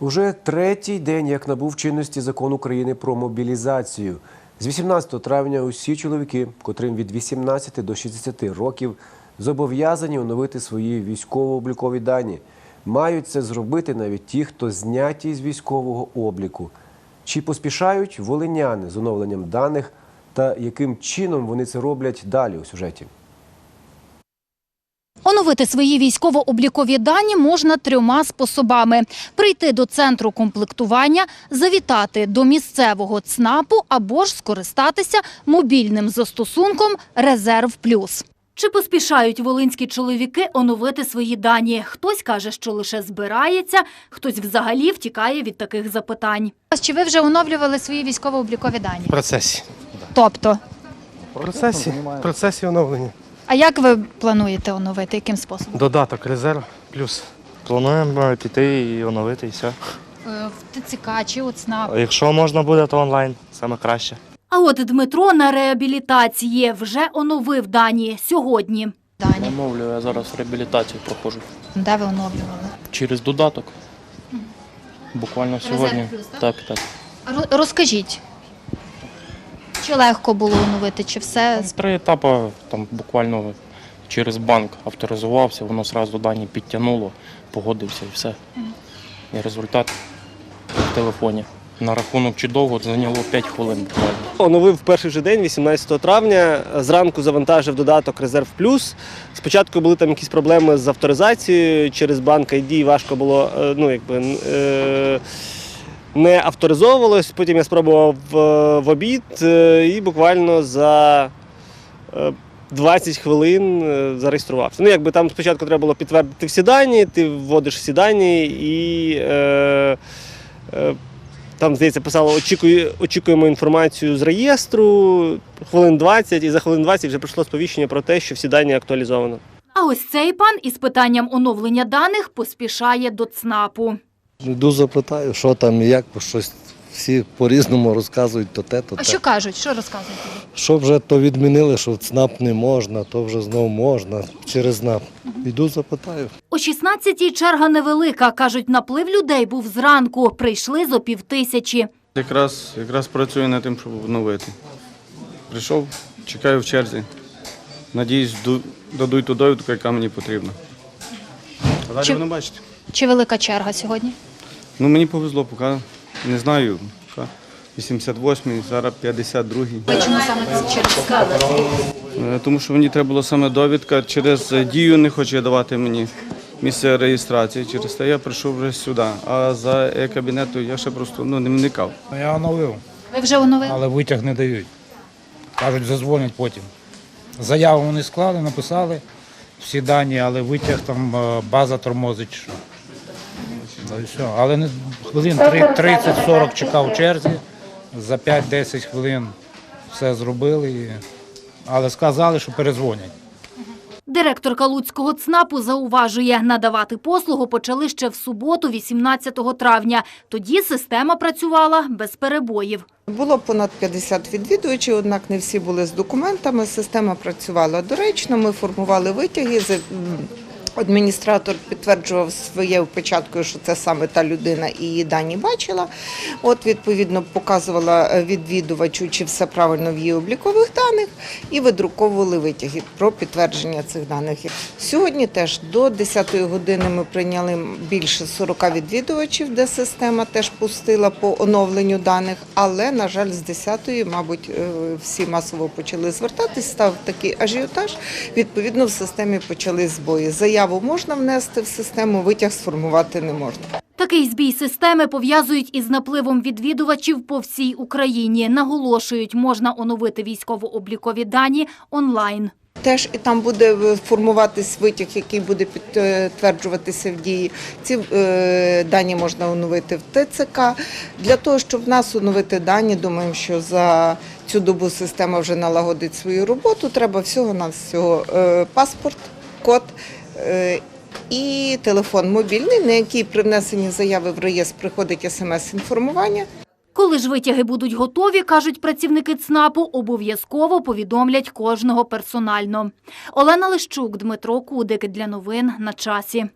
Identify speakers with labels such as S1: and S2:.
S1: Уже третій день, як набув чинності закон України про мобілізацію. З 18 травня усі чоловіки, котрим від 18 до 60 років, зобов'язані оновити свої військово-облікові дані. Мають це зробити навіть ті, хто зняті з військового обліку. Чи поспішають волиняни з оновленням даних та яким чином вони це роблять далі у сюжеті?
S2: Оновити свої військово-облікові дані можна трьома способами: прийти до центру комплектування, завітати до місцевого ЦНАПу або ж скористатися мобільним застосунком Резерв Плюс. Чи поспішають волинські чоловіки оновити свої дані? Хтось каже, що лише збирається, хтось взагалі втікає від таких запитань. Чи ви вже оновлювали свої військово-облікові дані?
S3: В процесі.
S2: Тобто,
S3: В процесі, в процесі оновлення.
S2: А як ви плануєте оновити? Яким способом?
S3: Додаток резерв плюс.
S4: Плануємо піти і оновити і все.
S2: Е, В ТЦК чи у ЦНАП?
S4: Якщо можна буде, то онлайн саме краще.
S2: А от Дмитро на реабілітації вже оновив дані сьогодні. Дані.
S5: Оновлюю, я зараз реабілітацію проходжу.
S2: Де ви оновлювали?
S5: Через додаток. Буквально сьогодні.
S2: Плюс, так?
S5: так, так.
S2: Розкажіть, чи легко було оновити, чи все?
S5: Три етапи там буквально через банк авторизувався, воно одразу дані підтягнуло, погодився і все. І результат в телефоні. На рахунок чи довго зайняло 5 хвилин буквально.
S3: Оновив в перший же день, 18 травня. Зранку завантажив додаток Резерв Плюс. Спочатку були там якісь проблеми з авторизацією через банк ID, важко було, е, ну якби. е, Не авторизовувалось, потім я спробував е, в обід е, і буквально за е, 20 хвилин е, зареєструвався. Ну, якби там спочатку треба було підтвердити всі дані, ти вводиш всі дані і е, е, там, здається, писало очікує, очікуємо інформацію з реєстру хвилин 20, і за хвилин 20 вже прийшло сповіщення про те, що всі дані актуалізовано.
S2: А ось цей пан із питанням оновлення даних поспішає до ЦНАПу.
S6: Йду запитаю, що там і як, бо щось всі по-різному розказують то те, то
S2: А що кажуть? Що розказують?
S6: Що вже то відмінили, що в ЦНАП не можна, то вже знову можна через ЦНАП. Йду запитаю.
S2: О 16-й черга невелика. Кажуть, наплив людей був зранку. Прийшли зо півтисячі.
S7: Якраз, якраз працюю над тим, щоб обновити. Прийшов, чекаю в черзі. Надіюсь, ду- дадуть ту довідку, яка мені потрібна. А далі
S2: Чи-
S7: ви не бачите.
S2: Чи велика черга сьогодні?
S7: Ну мені повезло, поки не знаю. поки 88-й, зараз 52-й.
S2: Чому саме через
S7: Е, Тому що мені треба було саме довідка. Через е, дію не хоче давати мені місце реєстрації. Через те я прийшов вже сюди. А за е-кабінету я ще просто ну, не вникав.
S8: Ну, Я оновив,
S2: Ви вже оновили?
S8: але витяг не дають. Кажуть, зазвонять потім. Заяву вони склали, написали всі дані, але витяг там е, база тормозить. Ну, і все. Але не, хвилин 30-40 чекав в черзі, за 5-10 хвилин все зробили. Але сказали, що перезвонять.
S2: Директорка Луцького ЦНАПу зауважує, надавати послугу почали ще в суботу, 18 травня. Тоді система працювала без перебоїв.
S9: Було понад 50 відвідувачів, однак не всі були з документами. Система працювала доречно. Ми формували витяги. Адміністратор підтверджував своєю печаткою, що це саме та людина і її дані бачила. От відповідно показувала е, відвідувачу, чи все правильно в її облікових даних, і видруковували витяги про підтвердження цих даних. Сьогодні теж до 10 години ми прийняли більше 40 відвідувачів, де система теж пустила по оновленню даних. Але на жаль, з 10-ї, мабуть, е, всі масово почали звертатись. Став такий ажіотаж. Відповідно, в системі почали збої. Заяву можна внести в систему, витяг сформувати не можна.
S2: Такий збій системи пов'язують із напливом відвідувачів по всій Україні. Наголошують, можна оновити військово-облікові дані онлайн.
S9: Теж і там буде е, формуватись витяг, який буде підтверджуватися в дії. Ці е, дані можна оновити в ТЦК. Для того, щоб в нас оновити дані, думаємо, що за цю добу система вже налагодить свою роботу. Треба всього на всього паспорт, код. Е, І телефон мобільний, на який при внесенні заяви в реєстр приходить смс-інформування.
S2: Коли ж витяги будуть готові, кажуть працівники ЦНАПу, обов'язково повідомлять кожного персонально. Олена Лищук, Дмитро Кудик. Для новин на часі.